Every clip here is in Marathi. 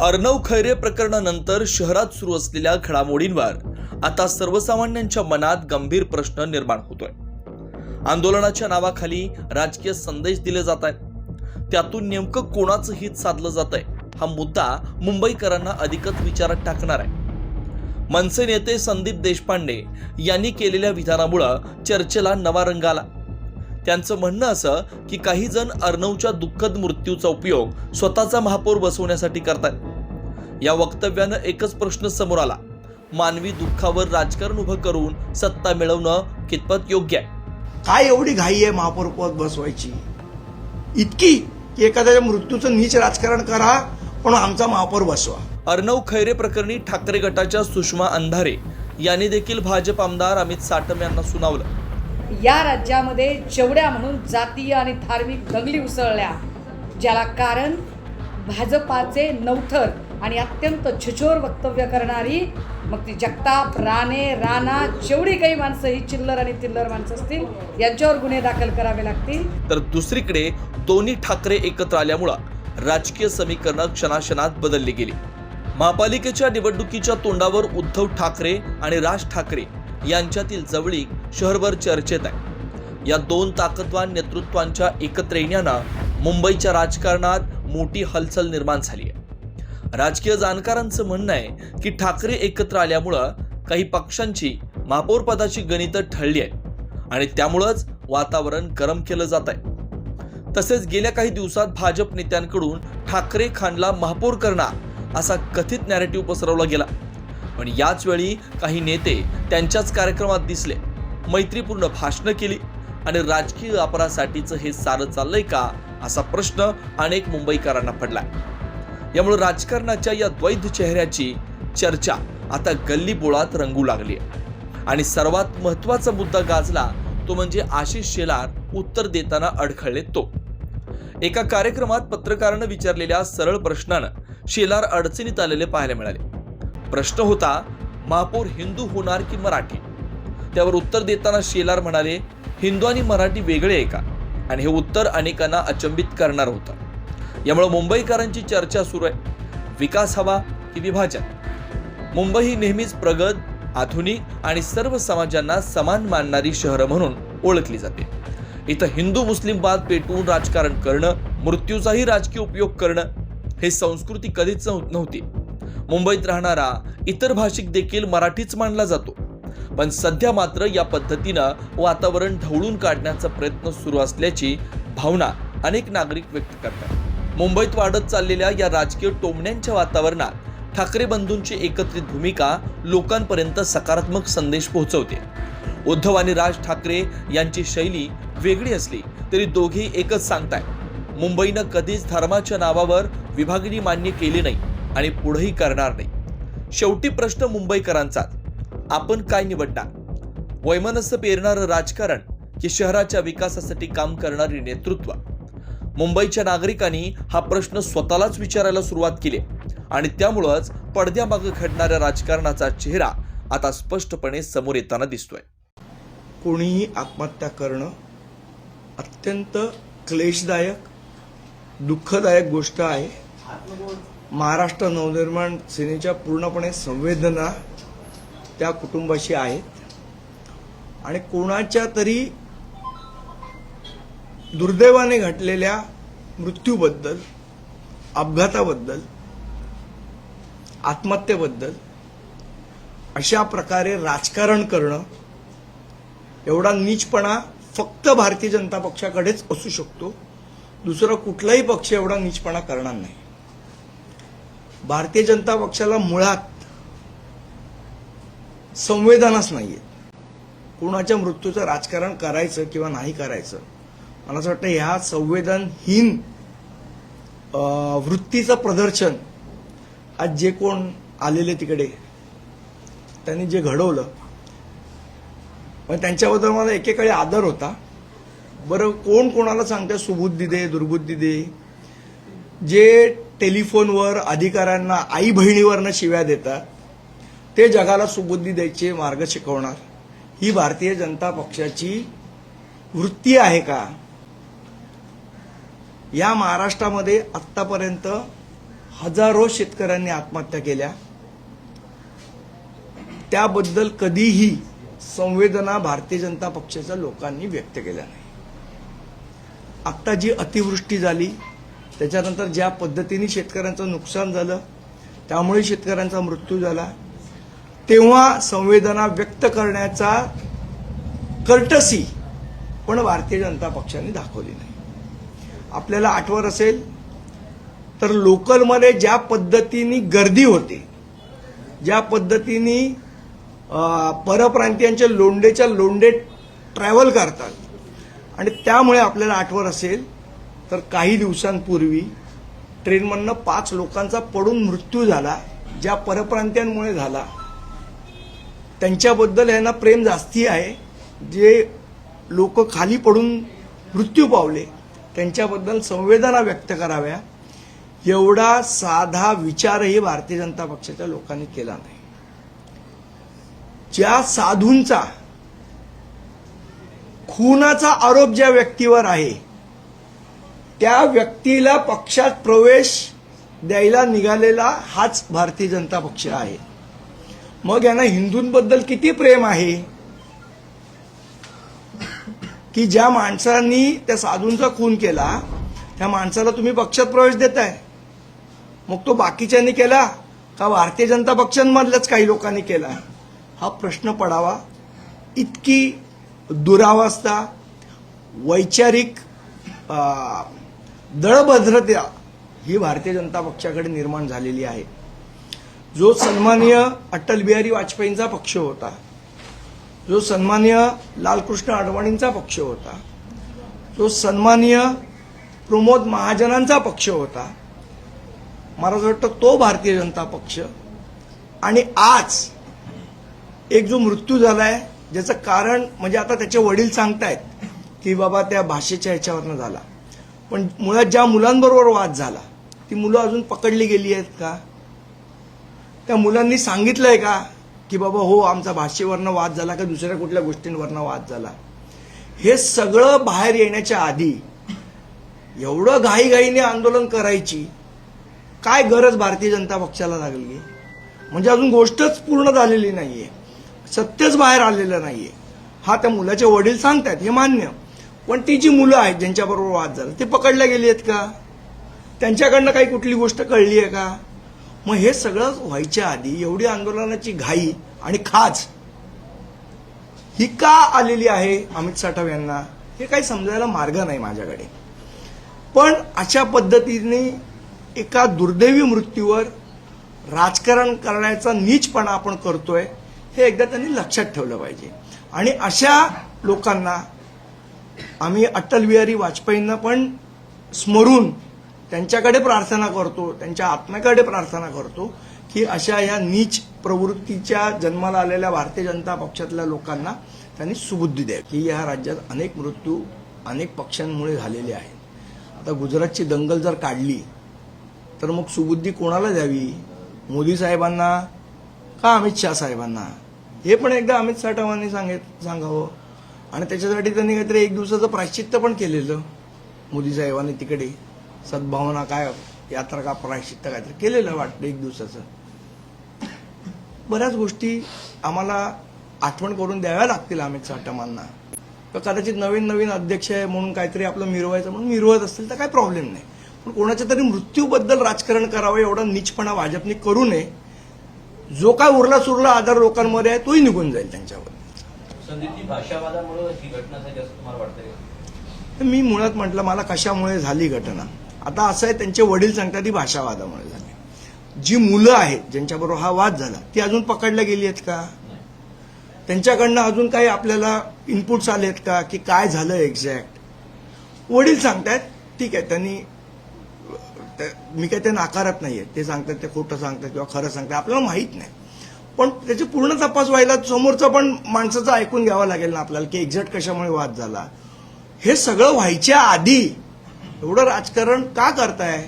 अर्णव खैरे प्रकरणानंतर शहरात सुरू असलेल्या घडामोडींवर आता सर्वसामान्यांच्या मनात गंभीर प्रश्न निर्माण होतोय. आंदोलनाच्या नावाखाली राजकीय संदेश दिले जात आहेत त्यातून नेमकं कोणाचं हित साधलं जात आहे हा मुद्दा मुंबईकरांना अधिकच विचारात टाकणार आहे. मनसे नेते संदीप देशपांडे यांनी केलेल्या विधानामुळं चर्चेला नवा रंग आला. त्यांचं म्हणणं असं की काही जण अर्णवच्या दुःखद मृत्यूचा उपयोग स्वतःचा महापौर बसवण्यासाठी करतात या वक्तव्यानं एकच प्रश्न समोर आला. मानवी दुःखावर राजकारण उभं करून सत्ता मिळवणं कितपत योग्य आहे? काय एवढी घाई आहे महापौर पद बसवायची? इतकी की एखाद्याच्या मृत्यूचं नीच राजकारण करा पण आमचा महापौर बसवा. अर्णव खैरे प्रकरणी ठाकरे गटाच्या सुषमा अंधारे यांनी देखील भाजप आमदार अमित साटम यांना सुनावलं. या राज्यामध्ये जेवढ्या म्हणून जातीय आणि धार्मिक दंगली उसळल्या ज्याला कारण भाजपाचे नवथर आणि अत्यंत झिजोर वक्तव्य करणारी मग ती जगताप राणे राणा जेवढी काही माणसं ही चिल्लर आणि तिल्लर माणसं असतील यांच्यावर गुन्हे दाखल करावे लागतील. तर दुसरीकडे दोन्ही ठाकरे एकत्र आल्यामुळं राजकीय समीकरणं क्षणाक्षणात बदलली गेली. महापालिकेच्या निवडणुकीच्या तोंडावर उद्धव ठाकरे आणि राज ठाकरे यांच्यातील जवळीक शहरभर चर्चेत आहे. या दोन ताकदवान नेतृत्वांच्या एकत्र येण्यानं मुंबईच्या राजकारणात मोठी हलचल निर्माण झाली. राजकीय जाणकारांचं म्हणणं आहे की ठाकरे एकत्र आल्यामुळं काही पक्षांची महापौरपदाची गणितं ठरली आहेत आणि त्यामुळंच वातावरण गरम केलं जात आहे. तसेच गेल्या काही दिवसात भाजप नेत्यांकडून ठाकरे खानला महापौर करणार असा कथित नॅरेटिव्ह पसरवला गेला. पण याच वेळी काही नेते त्यांच्याच कार्यक्रमात दिसले. मैत्रीपूर्ण भाषणं केली आणि राजकीय वापरासाठीचं हे सारं चाललंय का असा प्रश्न अनेक मुंबईकरांना पडला यामुळे राजकारणाच्या या द्वैध चेहऱ्याची चर्चा आता गल्ली बोळात रंगू लागली आहे. आणि सर्वात महत्त्वाचा मुद्दा गाजला तो म्हणजे आशिष शेलार उत्तर देताना अडखळले तो. एका कार्यक्रमात पत्रकारानं विचारलेल्या सरळ प्रश्नानं शेलार अडचणीत आलेले पाहायला मिळाले. प्रश्न होता महापौर हिंदू होणार की मराठी? त्यावर उत्तर देताना शेलार म्हणाले हिंदू आणि मराठी वेगळे आहे का? आणि हे उत्तर अनेकांना अचंबित करणार होतं. यामुळे मुंबईकरांची चर्चा सुरू आहे. विकास हवा की विभाजन? मुंबई ही नेहमीच प्रगत आधुनिक आणि सर्व समाजांना समान मानणारी शहरं म्हणून ओळखली जाते. इथं हिंदू मुस्लिम वाद पेटवून राजकारण करणं मृत्यूचाही राजकीय उपयोग करणं हे संस्कृती कधीच नव्हती. मुंबईत राहणारा इतर भाषिक देखील मराठीच मानला जातो. पण सध्या मात्र या पद्धतीनं वातावरण ढवळून काढण्याचा प्रयत्न सुरू असल्याची भावना अनेक नागरिक व्यक्त करतात. मुंबईत वाढत चाललेल्या या राजकीय टोमण्यांच्या वातावरणात ठाकरे बंधूंची एकत्रित भूमिका लोकांपर्यंत सकारात्मक संदेश पोहोचवते. उद्धव आणि राज ठाकरे यांची शैली वेगळी असली तरी दोघे एकच सांगताय मुंबईनं कधीच धर्माच्या नावावर विभागणी मान्य केली नाही आणि पुढेही करणार नाही. शेवटी प्रश्न मुंबईकरांचाच. आपण काय निवडणार? वैमनस्य पेरणारं राजकारण की शहराच्या विकासासाठी काम करणारी नेतृत्व? मुंबईच्या नागरिकांनी हा प्रश्न स्वतःलाच विचारायला सुरुवात केली. आणि त्यामुळंच पडद्यामागं घडणाऱ्या राजकारणाचा चेहरा आता स्पष्टपणे समोर येताना दिसतोय. कोणीही आत्महत्या करणं अत्यंत क्लेशदायक दुःखदायक गोष्ट आहे. महाराष्ट्र नवनिर्माण सेनेच्या पूर्णपणे संवेदना त्या कुटुंबाशी आहेत. आणि कोणाच्या तरी दुर्दैवाने घटलेल्या मृत्यूबद्दल अपघाताबद्दल आत्महत्येबद्दल अशा प्रकारे राजकारण करणं एवढा नीचपणा फक्त भारतीय जनता पक्षाकडेच असू शकतो. दुसरा कुठलाही पक्ष एवढा नीचपणा करणार नाही. भारतीय जनता पक्षाला मुळात संवेदनाच नाहीये. कोणाच्या मृत्यूचं राजकारण करायचं किंवा नाही करायचं मला असं वाटतं ह्या संवेदनहीन वृत्तीचं प्रदर्शन आज जे कोण आलेले तिकडे त्यांनी जे घडवलं पण त्यांच्याबद्दल मला एकेकाळी आदर होता. बरं कोण कोणाला सांगते सुबुद्धी दे दुर्बुद्धी दे. जे टेलिफोनवर अधिकाऱ्यांना आई बहिणीवरनं शिव्या देतात ते जगाला सुबुद्धी द्यायचे मार्ग शिकवणार. ही भारतीय जनता पक्षाची वृत्ती आहे का? या महाराष्ट्रामध्ये आत्तापर्यंत हजारो शेतकऱ्यांनी आत्महत्या केल्या. त्याबद्दल कधीही संवेदना भारतीय जनता पक्षाच्या लोकांनी व्यक्त केल्या नाही. आत्ता जी अतिवृष्टी झाली त्याच्यानंतर ज्या पद्धतीने शेतकऱ्यांचं नुकसान झालं त्यामुळे शेतकऱ्यांचा मृत्यू झाला तेव्हा संवेदना व्यक्त करण्याचा कर्टसी पण भारतीय जनता पक्षाने दाखवली नाही. आपल्याला आठवत असेल तर लोकलमध्ये ज्या पद्धतीने गर्दी होते ज्या पद्धतीने अ, परप्रांतीयांचे लोंडेच्या लोंडे ट्रॅव्हल करतात आणि त्यामुळे आपल्याला आठवत असेल तर काही दिवसांपूर्वी ट्रेनमधनं पाच लोकांचा पडून मृत्यू झाला ज्या परप्रांत्यांमुळे झाला. त्यांच्याबद्दल यांना प्रेम जास्ती आहे जे लोक खाली पडून मृत्यू पावले. त्यांच्याबद्दल संवेदना व्यक्त कराव्या एवढा साधा विचारही भारतीय जनता पक्षाच्या लोकांनी केला नाही. ज्या साधूंचा खुनाचा आरोप ज्या व्यक्तीवर आहे त्या व्यक्तीला पक्षात प्रवेश द्यायला निघालेला हाच भारतीय जनता पक्ष आहे. मग यांना हिंदूंबद्दल किती प्रेम आहे? की ज्या माणसांनी त्या साधूंचा खून केला त्या माणसाला तुम्ही पक्षात प्रवेश देताय. मग तो बाकीच्यांनी केला का भारतीय जनता पक्षांमधल्याच काही लोकांनी केला? हा प्रश्न पडावा. इतकी दुरावस्था वैचारिक दळभद्रता ही भारतीय जनता पक्षाकडे निर्माण झालेली आहे. जो सन्माननीय अटल बिहारी वाजपेयींचा पक्ष होता जो सन्मान्य लालकृष्ण अडवाणींचा पक्ष होता जो सन्मान्य प्रमोद महाजनांचा पक्ष होता मला असं वाटतं तो भारतीय जनता पक्ष. आणि आज एक जो मृत्यू झालाय ज्याचं कारण म्हणजे आता त्याचे वडील सांगतायत की बाबा त्या भाषेच्या ह्याच्यावरनं झाला. पण मुळात ज्या मुलांबरोबर वाद झाला ती मुलं अजून पकडली गेली आहेत का? त्या मुलांनी सांगितलंय का? की बाबा हो आमचा भाषेवरनं वाद झाला का दुसऱ्या कुठल्या गोष्टींवरनं वाद झाला. हे सगळं बाहेर येण्याच्या आधी एवढं घाईघाईने आंदोलन करायची काय गरज भारतीय जनता पक्षाला लागली? म्हणजे अजून गोष्टच पूर्ण झालेली नाहीये. सत्यच बाहेर आलेलं नाहीये. हा त्या मुलाचे वडील सांगतायत हे मान्य. पण ती जी मुलं आहेत ज्यांच्याबरोबर वाद झाला ते पकडल्या गेली आहेत का? त्यांच्याकडनं काही कुठली गोष्ट कळली आहे का? मग हे सगळं व्हायच्या आधी एवढी आंदोलनाची घाई आणि खाज ही का आलेली आहे अमित साठव यांना? हे काही समजायला मार्ग नाही माझ्याकडे. पण अशा पद्धतीने एका दुर्दैवी मृत्यूवर राजकारण करण्याचा नीचपणा आपण करतोय हे एकदा त्यांनी लक्षात ठेवलं पाहिजे. आणि अशा लोकांना आम्ही अटल बिहारी वाजपेयींना पण स्मरून त्यांच्याकडे प्रार्थना करतो त्यांच्या आत्म्याकडे प्रार्थना करतो की अशा या नीच प्रवृत्तीच्या जन्माला आलेल्या भारतीय जनता पक्षातल्या लोकांना त्यांनी सुबुद्धी द्यावी. की या राज्यात अनेक मृत्यू अनेक पक्षांमुळे झालेले आहेत. आता गुजरातची दंगल जर काढली तर मग सुबुद्धी कोणाला द्यावी? मोदी साहेबांना का अमित शहा साहेबांना? हे पण एकदा अमित साठवांनी सांगित सांगावं. आणि त्याच्यासाठी त्यांनी काहीतरी एक दिवसाचं प्रायश्चित्त पण केलेलं मोदी साहेबांनी तिकडे. सद्भावना काय यात्रा का प्रायश्चित्त काहीतरी केलेलं वाटतं एक दिवसाचं. बऱ्याच गोष्टी आम्हाला आठवण करून द्याव्या लागतील अमित साठवांना तर कदाचित नवीन नवीन अध्यक्ष आहे म्हणून काहीतरी आपलं मिरवायचं म्हणून मिरवत असतील तर काही प्रॉब्लेम नाही. पण कोणाच्या तरी मृत्यूबद्दल राजकारण करावं एवढा नीचपणा भाजपने करू नये. जो काय उरला सुरला आधार लोकांमध्ये आहे तोही निघून जाईल त्यांच्यावर. संदीपजी भाषावादामुळे ही घटना झाली असं तुम्हाला वाटतंय का? तर मी मुळात म्हटलं मला कशामुळे झाली घटना? आता असं आहे त्यांचे वडील सांगतात ती भाषावादामुळे झाली. जी मुलं आहेत ज्यांच्याबरोबर हा वाद झाला ती अजून पकडल्या गेली आहेत का? त्यांच्याकडनं अजून काही आपल्याला इनपुट्स आले आहेत का की काय झालं एक्झॅक्ट वडील सांगतायत ठीक आहे त्यांनी मी काय ते नाकारत नाहीये. ते सांगतात ते खोटं सांगतात किंवा खरं सांगतात आपल्याला माहीत नाही. पण त्याचे पूर्ण तपास व्हायला समोरचं पण माणसाचं ऐकून घ्यावं लागेल ना आपल्याला की एक्झॅक्ट कशामुळे वाद झाला. हे सगळं व्हायच्या आधी एवढं राजकारण का करताय?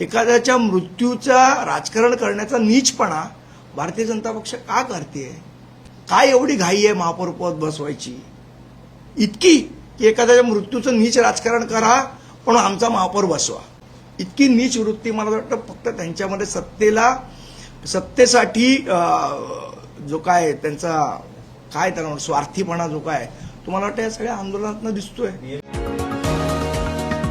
एखाद्याच्या मृत्यूचा राजकारण करण्याचा नीचपणा भारतीय जनता पक्ष का करते काय एवढी घाई आहे महापौर पद बसवायची? इतकी की एखाद्याच्या मृत्यूचं नीच राजकारण करा पण आमचा महापौर बसवा. इतकी नीच वृत्ती मला वाटतं फक्त त्यांच्यामध्ये सत्तेला सत्तेसाठी जो काय त्यांचा काय त्याला म्हणू, स्वार्थीपणा जो काय तुम्हाला वाटतं या सगळ्या आंदोलनातनं दिसतोय?